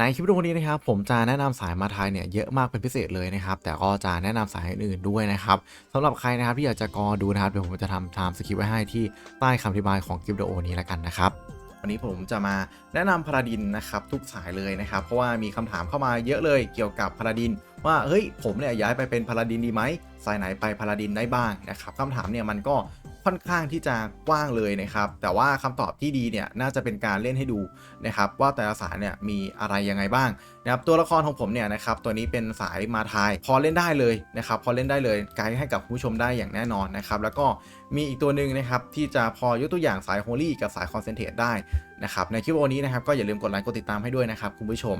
ในคลิปวิดีโอนี้นะครับผมจะแนะนำสายมาไทยเนี่ยเยอะมากเป็นพิเศษเลยนะครับ แต่ก็จะแนะนำสายอื่นๆด้วยนะครับสำหรับใครนะครับที่อยากจะกอดูนะครับเดี๋ยวผมจะทำตามสคริปต์ไว้ให้ที่ใต้คำอธิบายของคลิปวิดีโอนี้แล้วกันนะครับวันนี้ผมจะมาแนะนำพาราดินนะครับทุกสายเลยนะครับ เพราะว่ามีคำถามเข้ามาเยอะเลยเกี่ยวกับพาราดิน ว่าเฮ้ยผมเนี่ยย้ายไปเป็นพาราดินดีไหมสายไหนไปพาราดินได้บ้างนะครับคำถามเนี่ยมันก็ค่อนข้างที่จะกว้างเลยนะครับ แต่ว่าคำตอบที่ดีเนี่ยน่าจะเป็นการเล่นให้ดูนะครับ ว่าแต่ละสายเนี่ยมีอะไรยังไงบ้างนะครับตัวละครของผมเนี่ยนะครับตัวนี้เป็นสายมาทายพอเล่นได้เลยนะครับ พอเล่นได้เลยไกด์ให้กับผู้ชมได้อย่างแน่นอนนะครับ แล้วก็มีอีกตัวหนึ่งนะครับที่จะพอยกตัวอย่างสายโฮลี่กับสายคอนเซนเทรตได้นะครับในคลิปวิดีโอนี้นะครับก็อย่าลืมกดไลค์กดติดตามให้ด้วยนะครับคุณผู้ชม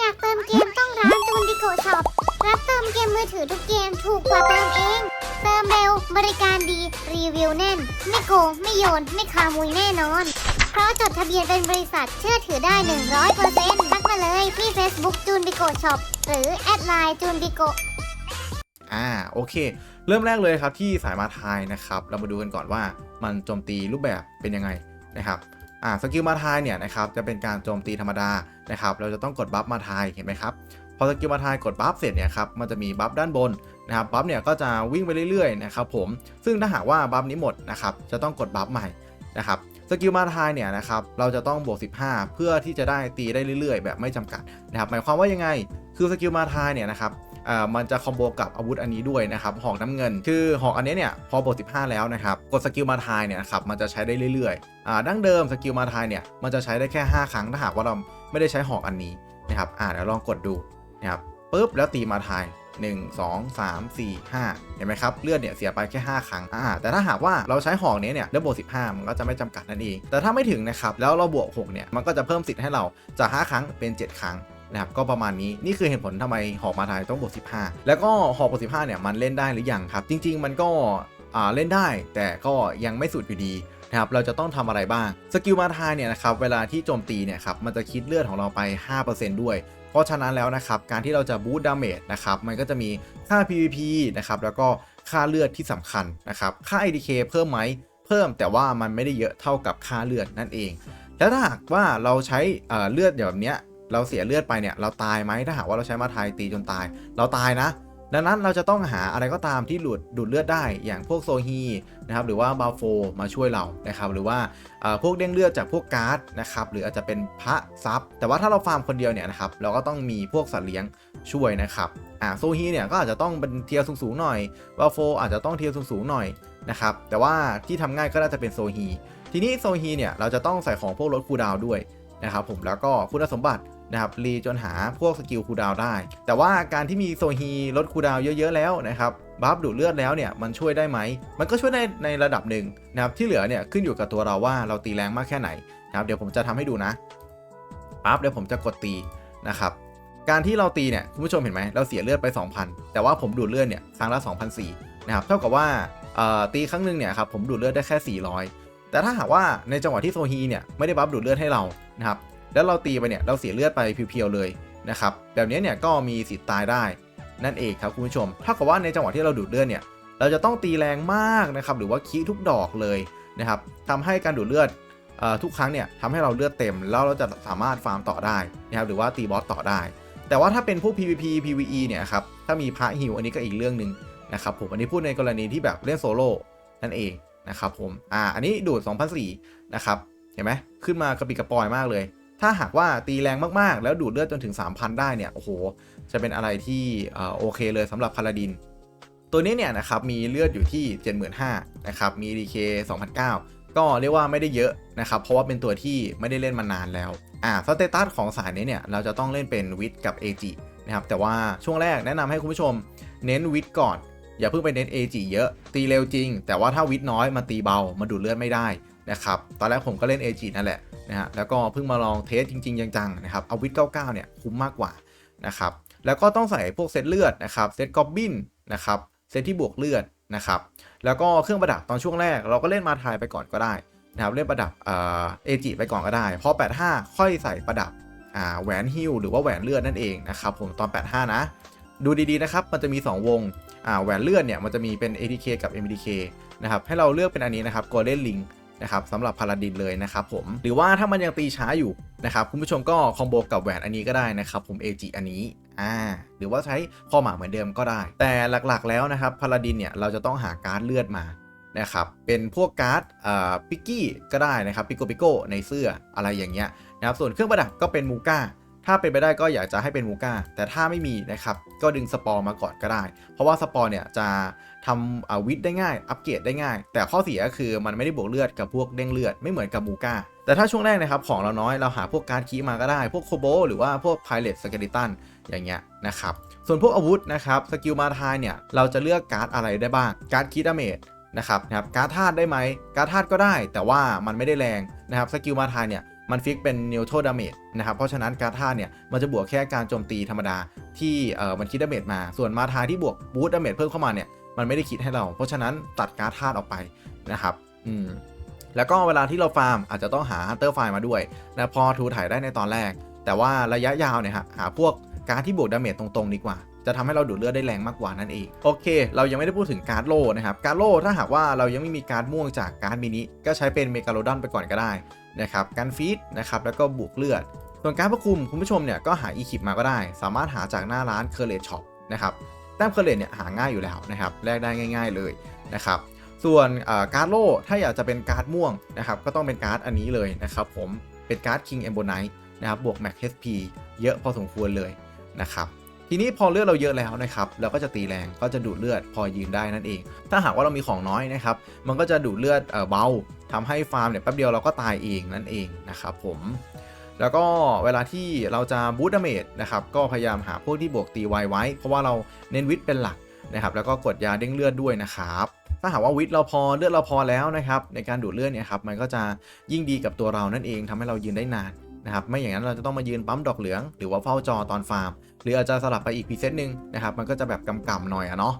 อยากเติมเกมต้องร้านจูนดิโกช็อป รับเติมเกมมือถือทุกเกมถูกกว่าเติมเอง เติมเร็ว บริการดี รีวิวแน่น ไม่โกง ไม่โยน ไม่คามุยแน่นอน เพราะจดทะเบียนเป็นบริษัทเชื่อถือได้ 100%ทักมาเลยที่ Facebook จูนดิโกช็อปหรือแอดไลน์จูนดิโกอ่าโอเค เริ่มแรกเลยครับที่สายมาทายนะครับ เรามาดูกันก่อนว่ามันโจมตีรูปแบบเป็นยังไงนะครับอ่าสกิลมาทายเนี่ยนะครับจะเป็นการโจมตีธรรมดานะครับ เราจะต้องกดบัฟมาทายเห็นไหมครับ อสกิลมาทายกดบัฟเสร็จเนี่ยครับมันจะมีบัฟด้านบนนะครับบัฟเนี่ยก็จะวิ่งไปเรื่อยๆนะครับผมซึ่งถ้าหากว่าบัฟนี้หมดนะครับจะต้องกดบัฟใหม่นะครับสกิลมาทายเนี่ยนะครับเราจะต้องบวก 15 เพื่อที่จะได้ตีได้เรื่อยๆ แบบไม่จำกัดนะครับหมายความว่ายังไงคือสกิลมาทายเนี่ยนะครับอ่ามันจะคอมโบกับอาวุธอันนี้ด้วยนะครับหอกน้ำเงิน คือหอกอันนี้เนี่ยพอบท15 แล้วนะครับกดสกิลมาทายเนี่ยครับมันจะใช้ได้เรื่อยๆอ่าดั้งเดิมสกิลมาทายเนี่ยมันจะใช้ได้แค่ 5 ครั้งถ้าหากว่าเราไม่ได้ใช้หอกอันนี้นะครับอ่าเดี๋ยวลองกดดู นะครับปุ๊บแล้วตีมาทาย 1 2 3 4 5 เห็นไหมครับ เลือดเนี่ยเสียไปแค่ 5 ครั้งอ่าแต่ถ้าหากว่าเราใช้หอกนี้เนี่ยแล้วบวก 15 มันก็จะไม่จำกัดนั่นเอง แต่ถ้าไม่ถึงนะครับ แล้วเราบวก 6 เนี่ย มันก็จะเพิ่มสิทธิ์ให้เราจาก 5 ครั้งเป็น 7 ครั้งนะครับก็ประมาณนี้นี่คือเหตุผลทำไมหอกมาทายต้องบวก 15 แล้วก็หอกบวก 15 เนี่ยมันเล่นได้หรือยังครับ จริง ๆ มันก็อ่าเล่นได้แต่ก็ยังไม่สุดอยู่ดี นะครับเราจะต้องทำอะไรบ้างสกิลมาทายเนี่ยนะครับเวลาที่โจมตีเนี่ยครับมันจะคิดเลือดของเราไป 5%ด้วย เพราะฉะนั้นแล้วนะครับการที่เราจะบูตดาเมจนะครับมันก็จะมีค่า PVP นะครับแล้วก็ค่าเลือดที่สำคัญนะครับค่า IDK เพิ่มไหมเพิ่มแต่ว่ามันไม่ได้เยอะเท่ากับค่าเลือดนั่นเอง แล้วถ้าหากว่าเราใช้เอ่อเลือดแบบเนี้ยเราเสียเลือดไปเนี่ยเราตายไหมถ้าหากว่าเราใช้มาทายตีจนตาย เราตายนะ ดังนั้นเราจะต้องหาอะไรก็ตามที่หลุดดูดเลือดได้อย่างพวกโซฮีนะครับหรือว่าบาโฟมาช่วยเรานะครับหรือว่าพวกเด้งเลือดจากพวกการ์ดนะครับหรืออาจจะเป็นพระซับแต่ว่าถ้าเราฟาร์มคนเดียวเนี่ยนะครับเราก็ต้องมีพวกสัตว์เลี้ยงช่วยนะครับอ่าโซฮีเนี่ยก็อาจจะต้องเป็นเทียร์สูงๆหน่อยบาโฟอาจจะต้องเทียร์สูงๆหน่อยนะครับแต่ว่าที่ทำง่ายก็น่าจะเป็นโซฮีทีนี้โซฮีเนี่ยเราจะต้องใส่ของพวกลดคูดาวด้วยนะครับผมแล้วก็คุณสมบัติ นะครับรีจนหาพวกสกิลคูดาวได้ แต่ว่าการที่มีโซฮีลดคูดาวเยอะๆแล้วนะครับบัฟดูดเลือดแล้วเนี่ยมันช่วยได้ไหม มันก็ช่วยได้ในระดับหนึ่งนะครับที่เหลือเนี่ยขึ้นอยู่กับตัวเราว่าเราตีแรงมากแค่ไหนนะครับเดี๋ยวผมจะทำให้ดูนะปั๊บเดี๋ยวผมจะกดตีนะครับการที่เราตีเนี่ยคุณผู้ชมเห็นไหมเราเสียเลือดไป 2,000 แต่ว่าผมดูดเลือดเนี่ยครั้งละ2,004นะครับเท่ากับว่าเอ่อตีครั้งหนึ่งเนี่ยครับผมดูดเลือดได้แค่ 400 แต่ถ้าหากว่าในจังหวะที่โซฮีเนี่ยไม่ได้บัฟดูดเลือดให้เรานะครับ แล้วเราตีไปเนี่ยเราเสียเลือดไปเพียวๆเลยนะครับแบบนี้เนี่ยก็มีสิทธิ์ตายได้นั่นเองครับคุณผู้ชมเท่ากับว่าในจังหวะที่เราดูดเลือดเนี่ยเราจะต้องตีแรงมากนะครับหรือว่าคีทุกดอกเลยนะครับทำให้การดูดเลือดอทุกครั้งเนี่ยทำให้เราเลือดเต็มแล้วเราจะสามารถฟาร์มต่อได้นะครับหรือว่าตีบอสต่อได้ แต่ว่าถ้าเป็นพวก PVP PVE เนี่ยครับถ้ามีพระฮิวอันนี้ก็อีกเรื่องหนึ่งนะครับผมอันนี้พูดในกรณีที่แบบเล่นโซโล่นั่นเองนะครับผมอ่าอันนี้ดูด2004นะครับเห็นไหมขึ้นมากระปิกระปอยมากเลย ถ้าหากว่าตีแรงมากๆ แล้วดูดเลือดจนถึง 3,000 ได้เนี่ย โอ้โห จะเป็นอะไรที่โอเคเลยสำหรับพาราดิน ตัวนี้เนี่ยนะครับ มีเลือดอยู่ที่ 75,000นะครับ มี DK 2,009ก็เรียกว่าไม่ได้เยอะนะครับ เพราะว่าเป็นตัวที่ไม่ได้เล่นมานานแล้ว อ่า สเตตัสของสายนี้เนี่ย เราจะต้องเล่นเป็นวิทกับ AG นะครับ แต่ว่าช่วงแรกแนะนำให้คุณผู้ชมเน้นวิทก่อน อย่าเพิ่งไปเน้น AG เยอะ ตีเร็วจริง แต่ว่าถ้าวิทน้อยมันตีเบามันดูดเลือดไม่ได้ นะครับ ตอนแรกผมก็เล่น AG นั่นแหละนะฮะ แล้วก็เพิ่งมาลองเทสจริง ๆ จังๆนะครับเอาวิท99 เนี่ยคุ้มมากกว่านะครับ แล้วก็ต้องใส่พวกเซตเลือดนะครับ เซตกอบบินนะครับ เซตที่บวกเลือดนะครับ แล้วก็เครื่องประดับตอนช่วงแรก เราก็เล่นมาทายไปก่อนก็ได้นะครับเล่นประดับเอจิไปก่อนก็ได้ พอ 85 ค่อยใส่ประดับแหวนฮิลหรือว่าแหวนเลือดนั่นเองนะครับผมตอน 85 นะ ดูดีๆนะครับมันจะมี 2 วงแหวนเลือดเนี่ยมันจะมีเป็น ATK กับ MDK นะครับให้เราเลือกเป็นอันนี้นะครับ Golden Link นะครับสำหรับพาราดินเลยนะครับผมหรือว่าถ้ามันยังตีช้าอยู่นะครับคุณผู้ชมก็คอมโบกับแหวนอันนี้ก็ได้นะครับผม AG อันนี้อ่าหรือว่าใช้คอหมาเหมือนเดิมก็ได้ แต่หลักๆแล้วนะครับพาราดินเนี่ยเราจะต้องหาการ์ดเลือดมานะครับเป็นพวกการ์ดปิกกี้ก็ได้นะครับปิโกปิโกในเสื้ออะไรอย่างเงี้ยนะครับส่วนเครื่องประดับก็เป็นมูก้าถ้าเป็นไปได้ก็อยากจะให้เป็นมูก้าแต่ถ้าไม่มีนะครับก็ดึงสปอร์มาก่อนก็ได้ เพราะว่าสปอร์เนี่ยจะ ทำอาวิทได้ง่าย อัปเกรดได้ง่าย แต่ข้อเสียก็คือมันไม่ได้บวกเลือดกับพวกเด้งเลือดไม่เหมือนกับมูก้าแต่ถ้าช่วงแรกนะครับของเราน้อยเราหาพวกการ์ดคีมาก็ได้ พวกโคโบหรือว่าพวกไพเรตสเกลิตันอย่างเงี้ยนะครับส่วนพวกอาวุธนะครับสกิลมาทายเนี่ยเราจะเลือกการ์ดอะไรได้บ้างการ์ดคีดาเมจนะครับนะครับการ์ดธาตุได้ไหมการ์ดธาตุก็ได้ แต่ว่ามันไม่ได้แรงนะครับสกิลมาทายเนี่ยมันฟิกเป็น neutral damage นะครับ เพราะฉะนั้นการ์ดท่าเนี่ย มันจะบวกแค่การโจมตีธรรมดาที่เอ่อมันคิดดาเมจมา ส่วนมาทาที่บวกบูตดาเมจเพิ่มเข้ามาเนี่ย มันไม่ได้คิดให้เรา เพราะฉะนั้นตัดการ์ดธาตุออกไปนะครับอืมแล้วก็เวลาที่เราฟาร์มอาจจะต้องหา Hunter ไฟล์มาด้วยนะพอทูถ่ายได้ในตอนแรก แต่ว่าระยะยาวเนี่ยฮะหาพวกการ์ดที่บวกดาเมจตรงๆดีกว่า จะทำให้เราดูดเลือดได้แรงมากกว่านั่นเองโอเค เรายังไม่ได้พูดถึงการ์ดโลนะครับการ์ดโลถ้าหากว่าเรายังไม่มีการ์ดม่วงจากการ์ดมินิก็ใช้เป็นเมกาโลดอนไปก่อนก็ได้นะครับการฟีดนะครับแล้วก็บวกเลือดส่วนการประคุมคุณผู้ชมเนี่ยก็หาอีคิปมาก็ได้ สามารถหาจากหน้าร้านเคอร์เลตช็อปนะครับ ต้มเคอร์เลตเนี่ยหาง่ายอยู่แล้วนะครับแลกได้ง่าย ๆเลยนะครับส่วนการ์ดโล่ถ้าอยากจะเป็นการ์ดม่วงนะครับก็ต้องเป็นการ์ดอันนี้เลยนะครับผมเป็นการ์ด King e m b o n i t e นะครับบวก Max HP เยอะพอสมควรเลยนะครับทีนี้พอเลือดเราเยอะแล้วนะครับเราก็จะตีแรงก็จะดูดเลือดพอยืนได้นั่นเอง ถ้าหากว่าเรามีของน้อยนะครับมันก็จะดูดเลือดเอ่อเบาทำให้ฟาร์มเนี่ยแป๊บเดียวเราก็ตายเองนั่นเองนะครับผม แล้วก็เวลาที่เราจะบูตดาเมจนะครับก็พยายามหาพวกที่บวกตีไวไว้ เพราะว่าเราเน้นวิทย์เป็นหลักนะครับแล้วก็กดยาเด้งเลือดด้วยนะครับถ้าหากว่าวิทย์เราพอเลือดเราพอแล้วนะครับในการดูดเลือดเนี่ยครับมันก็จะยิ่งดีกับตัวเรานั่นเองทำให้เรายืนได้นานนะครับไม่อย่างนั้นเราจะต้องมายืนปั๊มดอกเหลือง หรือว่าเฝ้าจอตอนฟาร์ม หรืออาจจะสลับไปอีกพีเซตหนึ่งนะครับมันก็จะแบบกำๆหน่อยอะเนาะ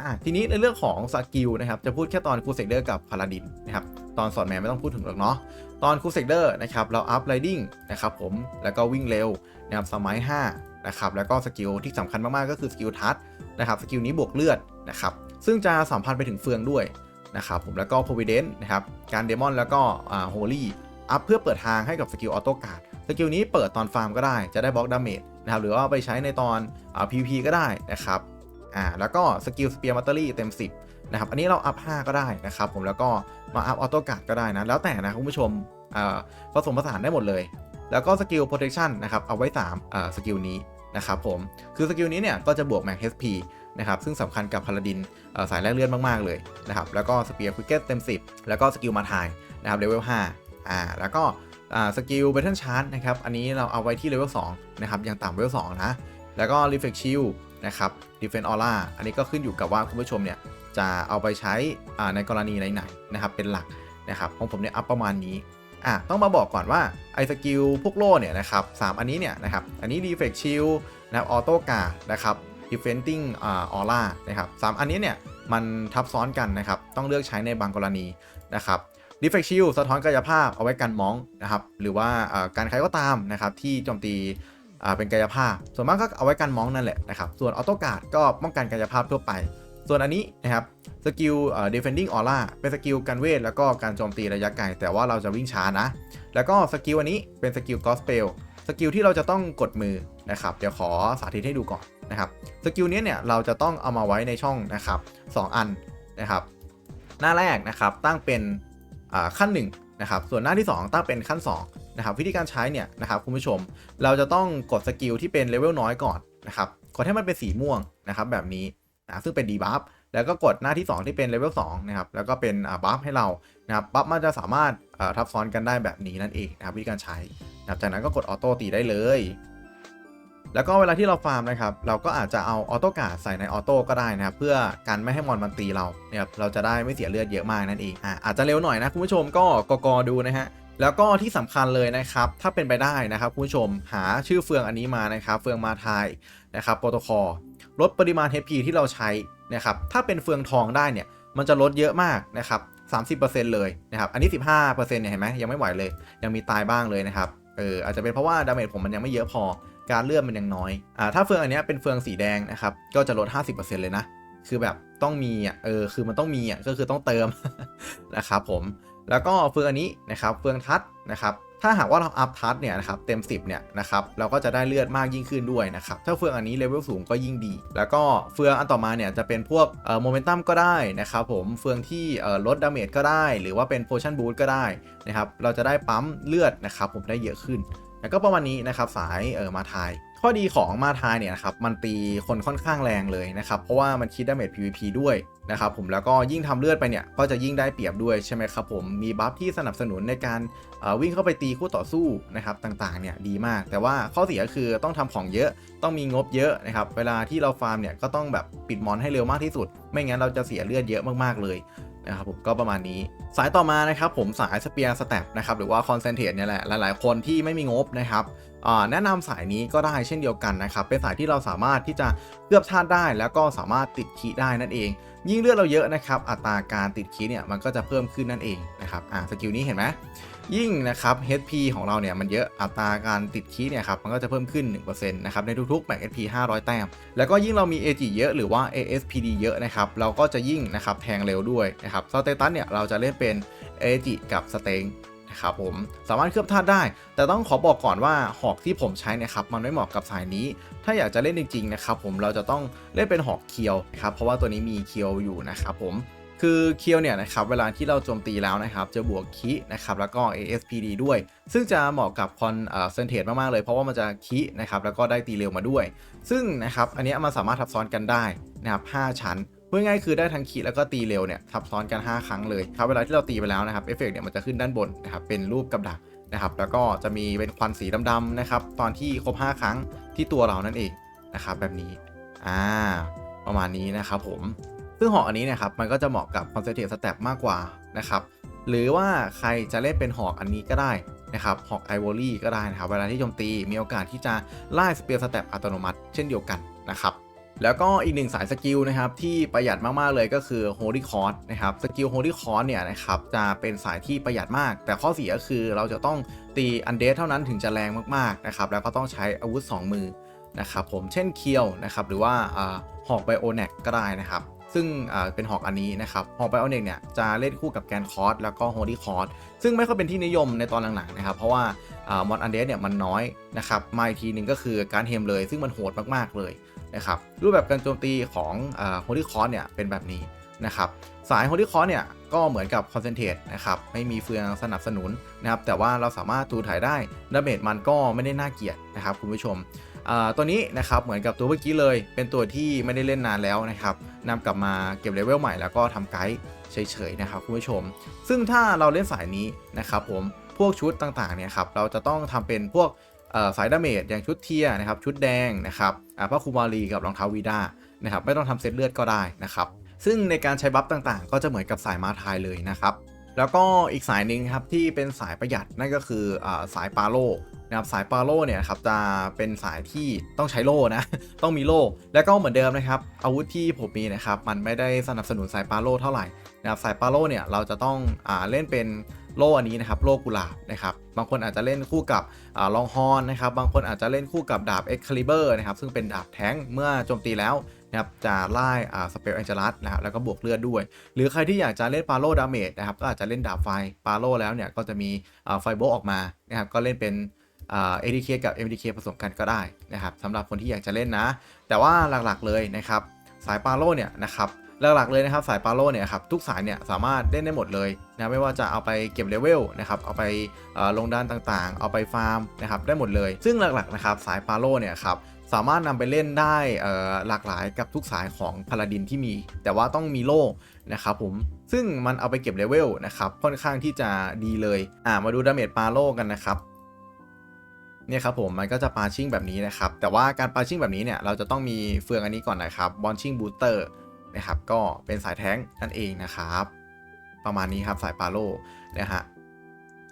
อะทีนี้ในเรื่องของสกิลนะครับจะพูดแค่ตอนครูเซกเดอร์กับพาราดินนะครับตอนสอนแมนไม่ต้องพูดถึงหรอกเนาะตอนครูเซกเดอร์นะครับเราอัพไรดิ้งนะครับผมแล้วก็วิ่งเร็วนะครับสมัย5นะครับแล้วก็สกิลที่สำคัญมากๆก็คือสกิลทัชนะครับสกิลนี้บวกเลือดนะครับซึ่งจะสัมพันธ์ไปถึงเฟืองด้วยนะครับผมแล้วก็ Providence นะครับการเดมอนแล้วก็อ่าโฮลี่อัพเพื่อเปิดทางให้กับสกิลออโต้การ์ดสกิลนี้เปิดตอนฟาร์มก็ได้จะได้บล็อกดาเมจนะครับหรือว่าไปใช้ในตอนอ่า PVP ก็ได้นะครับ อ่าแล้วก็สกิลสเปียร์มัตเตอรี่เต็ม 10 นะครับ อันนี้เราอัพ 5 ก็ได้นะครับผมแล้วก็มาอัพออโต้การ์ดก็ได้นะ แล้วแต่นะคุณผู้ชมอ่าผสมผสานได้หมดเลย แล้วก็สกิลโปรเทคชันนะครับเอาไว้3อ่าสกิลนี้นะครับผมคือสกิลนี้เนี่ยก็จะบวกแม็ก HP นะครับซึ่งสำคัญกับพาราดินสายแรกเลือดมาก ๆ เลยนะครับแล้วก็สเปียร์ควิกเก็ตเต็ม 10 แล้วก็สกิลมาทายนะครับเลเวล5อ่าแล้วก็อ่าสกิลเบทเทิลชาร์จนะครับอันนี้เราเอาไว้ที่เลเวล2นะครับยังต่ำเลเวล2นะแล้วก็ Reflect Shield นะครับ Defense Aura อันนี้ก็ขึ้นอยู่กับว่าคุณผู้ชมเนี่ยจะเอาไปใช้ในกรณีไหนๆนะครับเป็นหลักนะครับของผมเนี่ยอัพประมาณนี้อะต้องมาบอกก่อนว่าไอ้สกิลพวกโล่เนี่ยนะครับสามอันนี้เนี่ยนะครับอันนี้ Reflect Shield นะครับ Auto Guard นะครับ Defending อ่า Aura นะครับสามอันนี้เนี่ยมันทับซ้อนกันนะครับ ต้องเลือกใช้ในบางกรณีนะครับ Deflect Shield สะท้อนกายภาพเอาไว้กันมองนะครับ หรือว่าการใครก็ตามนะครับ ที่โจมตี อ่าเป็นกายภาพ ส่วนมากก็เอาไว้กันมองนั่นแหละนะครับส่วนออโต้การ์ดก็ป้องกันกายภาพทั่วไป ส่วนอันนี้นะครับสกิลเอ่อ defending aura เป็นสกิลการเวทแล้วก็การโจมตีระยะไกลแต่ว่าเราจะวิ่งช้านะ แล้วก็สกิลอันนี้เป็นสกิล gospel สกิลที่เราจะต้องกดมือนะครับเดี๋ยวขอสาธิตให้ดูก่อนนะครับสกิลนี้เนี่ยเราจะต้องเอามาไว้ในช่องนะครับสองอันนะครับ หน้าแรกนะครับตั้งเป็นอ่าขั้น1นะครับส่วนหน้าที่ 2 ตั้งเป็นขั้น 2 นะครับวิธีการใช้เนี่ยนะครับคุณผู้ชม เราจะต้องกดสกิลที่เป็นเลเวลน้อยก่อนนะครับกดให้มันเป็นสีม่วงนะครับแบบนี้นะซึ่งเป็นดีบัฟแล้วก็กดหน้าที่ 2 ที่เป็นเลเวล2นะครับแล้วก็เป็นบัฟให้เรานะครับบัฟมันจะสามารถอ่าทับซ้อนกันได้แบบนี้นั่นเองนะครับวิธีการใช้นะครับจากนั้นก็กดออโต้ตีได้เลยแล้วก็เวลาที่เราฟาร์มนะครับ เราก็อาจจะเอาออโต้การ์ดใส่ในออโต้ก็ได้นะครับ เพื่อกันไม่ให้มอนมันตีเราเนี่ยครับเราจะได้ไม่เสียเลือดเยอะมากนั่นเองอะอาจจะเร็วหน่อยนะคุณผู้ชมก็กกดูนะฮะ แล้วก็ที่สำคัญเลยนะครับ ถ้าเป็นไปได้นะครับคุณผู้ชมหาชื่อเฟืองอันนี้มานะครับ เฟืองมาไทยนะครับโปรโตคอลลดปริมาณ HP ที่เราใช้นะครับ ถ้าเป็นเฟืองทองได้เนี่ย มันจะลดเยอะมากนะครับ30%เลยนะครับ อันนี้ 15%เนี่ยเห็นไหมยังไม่ไหวเลย ยังมีตายบ้างเลยนะครับ เอออาจจะเป็นเพราะว่าดาเมจผมมันยังไม่เยอะพอ การเลื่อนมันยังน้อย อ่า ถ้าเฟืองอันนี้เป็นเฟืองสีแดงนะครับ ก็จะลด 50%เลยนะ คือแบบต้องมีอะ เออ คือมันต้องมีอะ ก็คือต้องเติมนะครับผม แล้วก็เฟืองอันนี้นะครับเฟืองทัดนะครับถ้าหากว่าเราอัพทัดเนี่ยนะครับเต็ม 10เนี่ยนะครับเราก็จะได้เลือดมากยิ่งขึ้นด้วยนะครับถ้าเฟืองอันนี้เลเวลสูงก็ยิ่งดี แล้วก็เฟืองอันต่อมาเนี่ยจะเป็นพวกเอ่อโมเมนตัมก็ได้นะครับผมเฟืองที่เอ่อลดดาเมจก็ได้ หรือว่าเป็นโพชั่นบูสก็ได้นะครับเราจะได้ปั๊มเลือดนะครับผมได้เยอะขึ้น แล้วก็ประมาณนี้นะครับสายเออมาทาย ข้อดีของมาทายเนี่ยนะครับมันตีคนค่อนข้างแรงเลยนะครับเพราะว่ามันคิดดาเมจ PVP ด้วยนะครับผมแล้วก็ยิ่งทำเลือดไปเนี่ยก็จะยิ่งได้เปรียบด้วยใช่ไหมครับผมมีบัฟที่สนับสนุนในการวิ่งเข้าไปตีคู่ต่อสู้นะครับต่างๆเนี่ยดีมาก แต่ว่าข้อเสียคือต้องทำของเยอะต้องมีงบเยอะนะครับเวลาที่เราฟาร์มเนี่ยก็ต้องแบบปิดมอนให้เร็วมากที่สุด ไม่งั้นเราจะเสียเลือดเยอะมากๆเลย นะครับผมก็ประมาณนี้ สายต่อมานะครับผมสายสเปียร์สแตปนะครับหรือว่าคอนเซนเทรตเนี่ยแหละ หลายๆ คนที่ไม่มีงบนะครับแนะนำสายนี้ก็ได้เช่นเดียวกันนะครับ เป็นสายที่เราสามารถที่จะเคลือบชาติได้ แล้วก็สามารถติดคีได้นั่นเอง ยิ่งเลือดเราเยอะนะครับ อัตราการติดคีเนี่ยมันก็จะเพิ่มขึ้นนั่นเองนะครับอ่าสกิลนี้เห็นไหม ยิ่งนะครับ HP ของเราเนี่ยมันเยอะอัตราการติดคีเนี่ยครับมันก็จะเพิ่มขึ้น 1%นะครับในทุกๆแม็ก HP 500 แต้ม แล้วก็ยิ่งเรามี AG เยอะหรือว่า ASPD เยอะนะครับเราก็จะยิ่งนะครับแทงเร็วด้วยนะครับสเตตัสเนี่ยเราจะเล่นเป็น AG กับสเต็งนะครับผมสามารถเคลือบธาตุได้ แต่ต้องขอบอกก่อนว่าหอกที่ผมใช้นะครับมันไม่เหมาะกับสายนี้ ถ้าอยากจะเล่นจริงๆนะครับผมเราจะต้องเล่นเป็นหอกเคียวนะครับเพราะว่าตัวนี้มีเคียวอยู่นะครับผม คือเคียวเนี่ยนะครับเวลาที่เราโจมตีแล้วนะครับจะบวกคินะครับแล้วก็ ASPD ด้วย ซึ่งจะเหมาะกับคอนเซนเทรตมาก ๆ เลยเพราะว่ามันจะคินะครับแล้วก็ได้ตีเร็วมาด้วย ซึ่งนะครับอันนี้มันสามารถทับซ้อนกันได้นะครับ5ชั้นพูดง่ายคือได้ทั้งคิแล้วก็ตีเร็วเนี่ยทับซ้อนกัน 5 ครั้งเลยครับเวลาที่เราตีไปแล้วนะครับเอฟเฟกเนี่ยมันจะขึ้นด้านบนนะครับเป็นรูปกับดักนะครับแล้วก็จะมีเป็นควันสีดำๆนะครับตอนที่ครบ 5 ครั้งที่ตัวเรานั่นเองนะครับแบบนี้อ่าประมาณนี้นะครับผม ซึ่งหอกอันนี้นะครับมันก็จะเหมาะกับคอนเซนเทรตสเต็ปมากกว่านะครับหรือว่าใครจะเล่นเป็นหอกอันนี้ก็ได้นะครับหอกไอวอรี่ก็ได้นะครับเวลาที่โจมตีมีโอกาสที่จะไล่สเปียร์สเต็ปอัตโนมัติเช่นเดียวกันนะครับแล้วก็อีกหนึ่งสายสกิลนะครับที่ประหยัดมากๆเลยก็คือ Holy c o r d นะครับสกิล Holy c o r d เนี่ยนะครับจะเป็นสายที่ประหยัดมาก แต่ข้อเสียคือเราจะต้องตีอันเด d เท่านั้นถึงจะแรงมากๆนะครับแล้วก็ต้องใช้อาวุธ 2 มือนะครับผมเช่นเคียวนะครับหรือว่าหอกไบโอเนกก็ได้นะครับ ซึ่งเป็นหอกอันนี้นะครับหอกไบโอเนกเนี่ยจะเล่นคู่กับแกนคอร์สแล้วก็โฮลี่คอร์สซึ่งไม่ค่อยเป็นที่นิยมในตอนหลังๆนะครับ เพราะว่ามอนอันเดสเนี่ยมันน้อยนะครับมาอีกทีหนึ่งก็คือการเฮมเลย ซึ่งมันโหดมากๆเลยนะครับรูปแบบการโจมตีของโฮลี่คอร์สเนี่ยเป็นแบบนี้นะครับสายโฮลี่คอร์เนี่ยก็เหมือนกับคอนเซนเทรตนะครับไม่มีเฟืองสนับสนุนนะครับแต่ว่าเราสามารถตูถ่ายได้ดาเมจมันก็ไม่ได้น่าเกียดนะครับคุณผู้ชมตัวนี้นะครับเหมือนกับตัวเมื่อกี้เลย เป็นตัวที่ไม่ได้เล่นนานแล้วนะครับ นำกลับมาเก็บเลเวลใหม่แล้วก็ทำไกด์เฉยๆนะครับคุณผู้ชม ซึ่งถ้าเราเล่นสายนี้นะครับผมพวกชุดต่างๆเนี่ยครับเราจะต้องทำเป็นพวกสายดาเมจอย่างชุดเทียนะครับชุดแดงนะครับอ่าพระคูมารีกับรองเท้าวีด้านะครับไม่ต้องทำเซตเลือดก็ได้นะครับซึ่งในการใช้บัฟต่างๆ ก็จะเหมือนกับสายมาทายเลยนะครับแล้วก็อีกสายหนึ่งครับที่เป็นสายประหยัดนั่นก็คืออสายปาโล นะครับสายปาโลเนี่ยครับจะเป็นสายที่ต้องใช้โล่นะ ต้องมีโล่แล้วก็เหมือนเดิมนะครับ อาวุธที่ผมมีนะครับมันไม่ได้สนับสนุนสายปาโลเท่าไหร่นะครับสายปาโลเนี่ยเราจะต้องอ่าเล่นเป็นโล่อันนี้นะครับโล่กุหลาบนะครับบางคนอาจจะเล่นคู่กับอลองฮอนนะครับบางคนอาจจะเล่นคู่กับดาบ Excalibur นะครับซึ่งเป็นดาบแท้งเมื่อโจมตีแล้วนะครับจะไล่อ่าสเปลแองเจลัสนะครับแล้วก็บวกเลือดด้วย หรือใครที่อยากจะเล่นปาโลดาเมจนะครับก็อาจจะเล่นดาบไฟปาโลแล้วเนี่ยก็จะมีอ่าไฟโบออกมานะครับก็เล่นเป็น เอ่า ADK กับ MDK ผสมกันก็ได้นะครับสำหรับคนที่อยากจะเล่นนะ แต่ว่าหลักๆเลยนะครับสายปาโลเนี่ยนะครับหลักๆเลยนะครับสายปาโลเนี่ยครับทุกสายเนี่ยสามารถเล่นได้หมดเลยนะไม่ว่าจะเอาไปเก็บเลเวลนะครับเอาไปลงด้านต่างๆ เอาไปฟาร์มนะครับได้หมดเลย ซึ่งหลักๆนะครับสายปาโลเนี่ยครับสามารถนำไปเล่นได้หลากหลายกับทุกสายของพาลาดินที่มี แต่ว่าต้องมีโล่นะครับผมซึ่งมันเอาไปเก็บเลเวลนะครับค่อนข้างที่จะดีเลยอ่ามาดูดาเมจปาโลกันนะครับ เนี่ยครับผมมันก็จะปาชิ่งแบบนี้นะครับแต่ว่าการปาชิ่งแบบนี้เนี่ยเราจะต้องมีเฟืองอันนี้ก่อนนะครับบอลชิ่งบูสเตอร์นะครับก็เป็นสายแท้งนั่นเองนะครับประมาณนี้ครับสายปาโลนะฮะ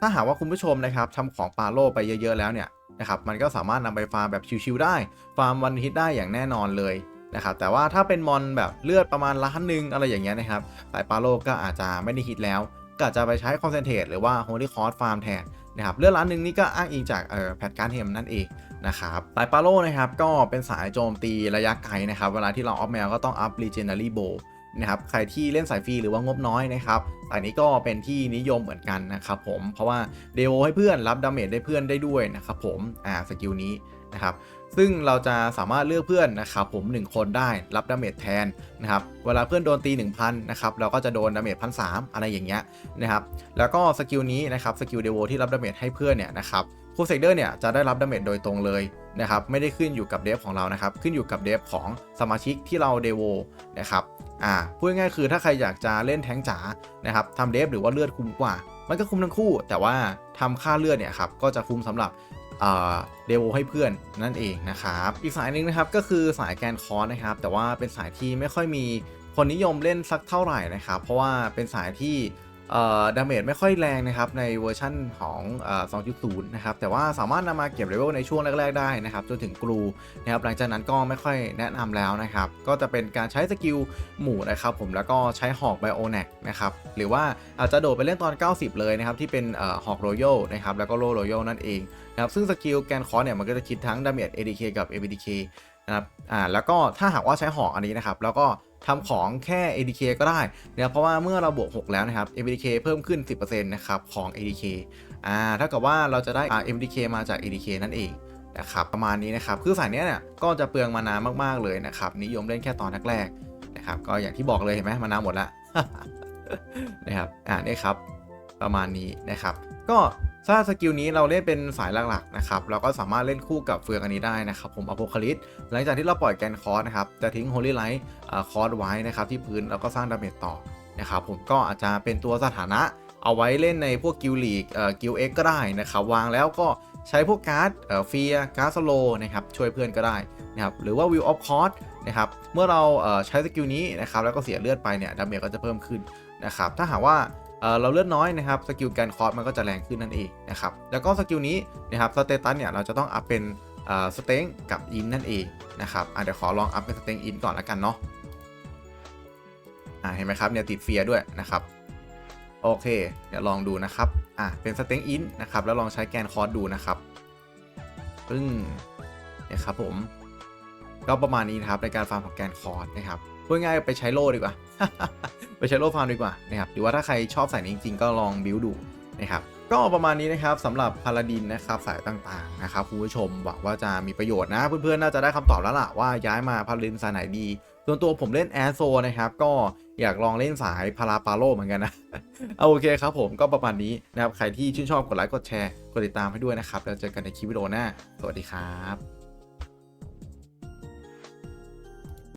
ถ้าหากว่าคุณผู้ชมนะครับทำของปาโลไปเยอะๆแล้วเนี่ยนะครับมันก็สามารถนำไปฟาร์มแบบชิวๆได้ ฟาร์มวันฮิตได้อย่างแน่นอนเลยนะครับแต่ว่าถ้าเป็นมอนแบบเลือดประมาณล้านหนึ่งอะไรอย่างเงี้ยนะครับสายปาโลก็อาจจะไม่ได้ฮิตแล้วก็อาจจะไปใช้คอนเซนเทรตหรือว่าโฮลี่คอร์สฟาร์มแทน นะครับเลือดล้านหนึ่งนี่ก็อ้างอิงจากแพทการ์เฮมนั่นเองนะครับสายปาโลนะครับก็เป็นสายโจมตีระยะไกลนะครับเวลาที่เราออฟแมวก็ต้องอัพรีเจนเนอรี่โบนะครับใครที่เล่นสายฟรีหรือว่างบน้อยนะครับสายนี้ก็เป็นที่นิยมเหมือนกันนะครับผมเพราะว่าเดโอให้เพื่อนรับดาเมจได้เพื่อนได้ด้วยนะครับผมอ่าสกิลนี้นะครับ ซึ่งเราจะสามารถเลือกเพื่อนนะครับผม 1 คนได้รับดาเมจแทนนะครับเวลาเพื่อนโดนตี 1000นะครับเราก็จะโดนดาเมจพันสอะไรอย่างเงี้ยนะครับแล้วก็สกิลนี้นะครับสกิลเดโวที่รับดาเมจให้เพื่อนเนี่ยนะครับคูเซกเดอร์เนี่ยจะได้รับดาเมจโดยตรงเลยนะครับไม่ได้ขึ้นอยู่กับเดฟของเรานะครับขึ้นอยู่กับเดฟของสมาชิกที่เราเดโวนะครับอ่าพูดง่ายๆคือถ้าใครอยากจะเล่นแทงจ๋านะครับทำเดฟหรือว่าเลือดคุ้มกว่า มันก็คุ้มทั้งคู่ แต่ว่าทำค่าเลือดเนี่ยครับก็จะคุ้มสำหรับ เดโวให้เพื่อนนั่นเองนะครับอีกสายหนึ่งนะครับก็คือสายแกนคอร์สนะครับแต่ว่าเป็นสายที่ไม่ค่อยมีคนนิยมเล่นสักเท่าไหร่นะครับ เพราะว่าเป็นสายที่ ดาเมจไม่ค่อยแรงนะครับในเวอร์ชั่นของ2.0 นะครับ แต่ว่าสามารถนำมาเก็บเลเวลในช่วงแรก ๆ ได้นะครับ จนถึงกรูนะครับหลังจากนั้นก็ไม่ค่อยแนะนำแล้วนะครับ ก็จะเป็นการใช้สกิลหมู่นะครับผมแล้วก็ใช้หอกไบโอแนกนะครับ หรือว่าอาจจะโดดไปเล่นตอน 90 เลยนะครับ ที่เป็นหอกโรโยนะครับแล้วก็โลโรโยนั่นเองนะครับซึ่งสกิลแกนคอร์เนี่ยมันก็จะคิดทั้งดาเมจ ADK กับ ABDK นะครับ อ่า แล้วก็ถ้าหากว่าใช้หอกอันนี้นะครับ แล้วก็ ทำของแค่ ADK ก็ได้นะเพราะว่าเมื่อเราบวก 6 แล้วนะครับ A D K เพิ่มขึ้น 10%นะครับของ ADK อ่าถ้ากับว่าเราจะได้อ่า MDK มาจาก ADK นั่นเองนะครับประมาณนี้นะครับคือสายเนี้ยเนี่ยก็จะเปลืองมานานมากๆเลยนะครับนิยมเล่นแค่ตอนแรกๆนะครับก็อย่างที่บอกเลยเห็นไหมมานานหมดล้วนะครับอ่านี่ครับประมาณนี้นะครับ ก็ถ้าสกิลนี้เราเล่นเป็นสายหลักๆนะครับเราก็สามารถเล่นคู่กับเฟืองอันนี้ได้นะครับผมอโพคาลิสหลังจากที่เราปล่อยแกนคอร์สนะครับจะทิ้งโฮลี่ไลท์คอร์สไว้นะครับที่พื้นแล้วก็สร้างดาเมจต่อนะครับผมก็อาจจะเป็นตัวสถานะเอาไว้เล่นในพวกกิลลีกกิลเอ็กก็ได้นะครับวางแล้วก็ใช้พวกการ์ดเฟียการ์ดสโลนะครับช่วยเพื่อนก็ได้นะครับหรือว่าวิวออฟคอร์สนะครับเมื่อเราใช้สกิลนี้นะครับแล้วก็เสียเลือดไปเนี่ยดาเมจก็จะเพิ่มขึ้นนะครับถ้าหากว่า เราเลือดน้อยนะครับสกิลแกนคอร์สมันก็จะแรงขึ้นนั่นเองนะครับแล้วก็สกิลนี้นะครับสเตตัสเนี่ยเราจะต้องอัพเป็นสเต็งกับอินนั่นเองนะครับเดี๋ยวขอลองอัพเป็นสเต็งอินก่อนละกันเนาะเห็นไหมครับเนี่ยติดเฟียด้วยนะครับโอเคเดี๋ยวลองดูนะครับอะเป็นสเต็งอินนะครับแล้วลองใช้แกนคอร์สดูนะครับปึ้งนี่ยครับผมก็ประมาณนี้นะครับในการฟาร์มของแกนคอร์สนะครับพูดง่ายไปใช้โล่ดีกว่า ไปใช้โลฟาร์มดีกว่านะครับหรือว่าถ้าใครชอบสายนี้จริงๆ ก็ลองบิวดูนะครับก็ประมาณนี้นะครับสำหรับพาราดินนะครับสายต่างๆนะครับคุณผู้ชมหวังว่าจะมีประโยชน์นะ เพื่อนๆน่าจะได้คำตอบแล้วล่ะว่าย้ายมาพาราดินสายไหนดีส่วนตัวผมเล่นแอร์โซนะครับก็อยากลองเล่นสายพาราปาโลเหมือนกันนะเอาโอเคครับผมก็ประมาณนี้นะครับใครที่ชื่นชอบกดไลค์กดแชร์กดติดตามให้ด้วยนะครับแล้วเจอกันในคลิปวิดีโอหน้าสวัสดีครับ